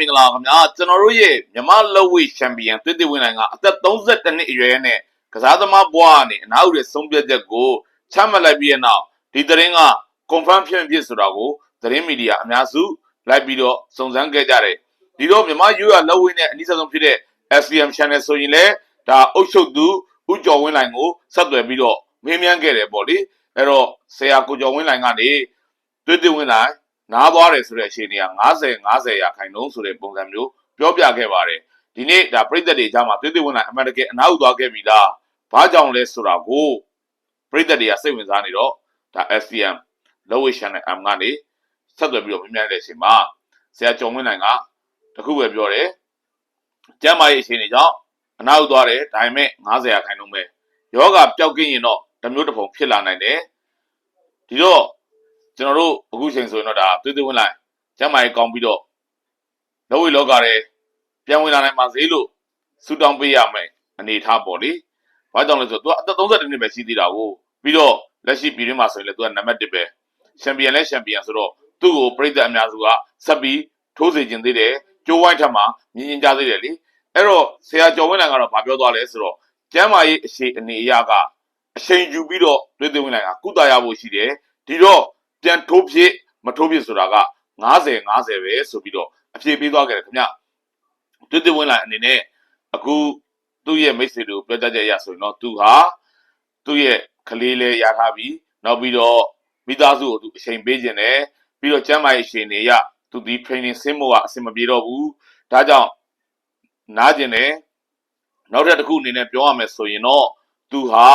မင်္ဂလာပါခင်ဗျာကျွန်တော်တို့ရဲ့မြမလက်ဝိချန်ပီယံသွေးသွေးဝင်နိုင်ကအသက်32နှစ်အရွယ်နဲ့ကစားသမားဘွားကနေအနားဥရဲ့ဆုံးဖြတ်ချက်ကိုချမှတ်လိုက်ပြီးတဲ့နောက်ဒီသတင်းက confirm ဖြစ်မဖြစ်ဆိုတာကိုသတင်းမီဒီယာအများစုလိုက်ပြီးတော့စုံစမ်းခဲ့ကြတယ်ဒီတော့မြမယူရလက်ဝိနဲ့အနည်းဆုံးဖြစ်တဲ့ SCM channel ဆိုရင်လည်းဒါအုပ်ချုပ်သူဦးကျော်ဝင်းလိုင်ကိုဆက်သွယ်ပြီးတော့မေးမြန်းခဲ့တယ်ပေါ့လေအဲ့တော့ဆရာကိုကျော်ဝင်းလိုင်ကနေသွေးသွေးဝင်နိုင် နားသွားတယ်ဆိုတဲ့အခြေအနေက90 90ရာခိုင်နှုန်းဆိုတဲ့ပုံစံမျိုးပြောပြခဲ့ပါတယ်ဒီနေ့ဒါပြည်သက်တွေအကြောင်းမှာသွေးသွေးဝင်လာအမှန်တကယ်အနားဥသွားခဲ့ပြီလားဘာကြောင့်လဲဆိုတာကိုပြည်သက်တွေကစိတ်ဝင်စားနေတော့ဒါ SCM လောဝေရှန်နဲ့ M ကနေဆက်သွယ်ပြီးတော့မြင်မြန်တဲ့အချိန်မှာဆရာကျော်ဝင်းနိုင်ကတခုပဲပြောတယ်ကျမ်းမာရေးအခြေအနေကြောင့်အနားဥသွားတယ်ဒါပေမဲ့90ရာခိုင်နှုန်းပဲယောဂပျောက်ကင်းရင်တော့တစ်မျိုးတစ်ပုံဖြစ်လာနိုင်တယ်ဒီတော့ ကျွန်တော်တို့အခုချိန်ဆိုရင်တော့ဒါသွေးသွေးဝင်လိုက်ကျမ်းမာရေးကောင်းပြီးတော့လောဝိလောကရဲပြန်ဝင်လာနိုင်ပါစေလို့ဆုတောင်းပေးရမယ်အနေထားပေါ့လေ။ဘာကြောင့်လဲဆိုတော့ तू အသက်32နှစ်ပဲရှိသေးတာကိုပြီးတော့လက်ရှိပြည်တွင်းမှာဆိုရင်လည်း तू ကနံပါတ်1ပဲချန်ပီယံလည်းချန်ပီယံဆိုတော့သူ့ကိုပြည်သက်အများစုကဆက်ပြီးထိုးစေခြင်းသေးတယ်ကြိုးဝိုင်းထက်မှာမြင်မြင်ကြသေးတယ်လေအဲ့တော့ဆရာကျော်ဝင်းနိုင်ကတော့ဗာပြောသွားလဲဆိုတော့ကျမ်းမာရေးအခြေအနေအရာကအချိန်ယူပြီးတော့သွေးသွေးဝင်နိုင်ကကုသရဖို့ရှိတယ်ဒီတော့ ပြန်ထိုးဖြစ်မထိုးဖြစ်ဆိုတာက90 90ပဲဆိုပြီးတော့အဖြေပေးသွားခဲ့တယ်ခင်ဗျတွတ်တွတ်ဝင်လာအနေနဲ့အခုသူ့ရဲ့မိတ်ဆွေတို့ပြောကြချက်အရဆိုရင်တော့သူဟာသူ့ရဲ့ကလေးလေးရထားပြီးနောက်ပြီးတော့မိသားစုကိုသူအချိန်ပေးခြင်းတယ်ပြီးတော့ကျမ်းမာရေးရှင်နေရသူဒီ training ဆင်းဖို့ကအဆင်မပြေတော့ဘူးဒါကြောင့်နားကျင်တယ်နောက်ထပ်တစ်ခုအနေနဲ့ပြောရမယ်ဆိုရင်တော့သူဟာ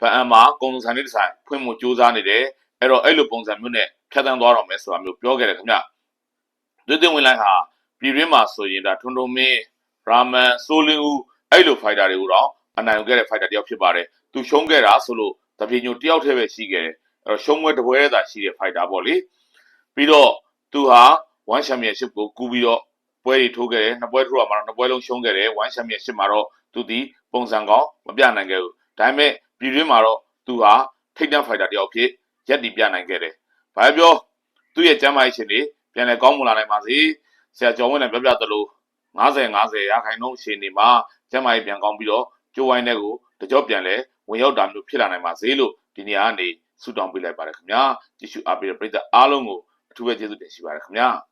ဗန်အမ်မှာကုံဆိုင်လေးတစ်ဆိုင်ဖွင့်မှုစူးစမ်းနေတယ် အဲ့တော့အဲ့လိုပုံစံမျိုးနဲ့ဖြတ်တန်းသွားတော့မယ်ဆိုတာမျိုးပြောခဲ့တယ်ခင်ဗျ။ဒွိသိဝင်လိုက်ဟာပြည်တွင်းမှာဆိုရင်ဒါထွန်းထုံမင်းရာမန်ဆိုလင်ဦးအဲ့လိုဖိုက်တာတွေကိုတော့အနိုင်ယူခဲ့တဲ့ဖိုက်တာတယောက်ဖြစ်ပါတယ်။သူရှုံးခဲ့တာဆိုလို့တပြေညိုတယောက်တည်းပဲရှိခဲ့တယ်။အဲ့တော့ရှုံးပွဲတစ်ပွဲသာရှိတဲ့ဖိုက်တာပေါ့လေ။ပြီးတော့သူဟာ1 championship ကိုကူးပြီးတော့ပွဲတွေထိုးခဲ့တယ်။နှစ်ပွဲထိုးတာမှာတော့နှစ်ပွဲလုံးရှုံးခဲ့တယ်။1 championship မှာတော့သူဒီပုံစံကောင်းမပြနိုင်ခဲ့ဘူး။ဒါပေမဲ့ပြည်တွင်းမှာတော့သူဟာထိတ်တန့်ဖိုက်တာတယောက်ဖြစ် ရက်တည်ပြနိုင်ခဲ့တယ်။ဘာပဲပြောသူ့ရဲ့ကျမ်းမာရေးရှင်တွေပြန်လည်ကောင်းမွန်လာနိုင်ပါစေ။ဆရာကျော်ဝင်းလည်းပြောပြသလို90 90ရာခိုင်နှုန်းရှင်တွေမှာကျမ်းမာရေးပြန်ကောင်းပြီးတော့ကျိုးဝိုင်းတဲ့ကိုတကြော့ပြန်လဲဝင်ရောက်တာမျိုးဖြစ်လာနိုင်ပါစေလို့ဒီနေရာကနေဆုတောင်းပေးလိုက်ပါတယ်ခင်ဗျာ။ကြည့်ရှုအားပေးတဲ့ပရိသတ်အားလုံးကိုအထူးပဲကျေးဇူးတင်ရှိပါတယ်ခင်ဗျာ။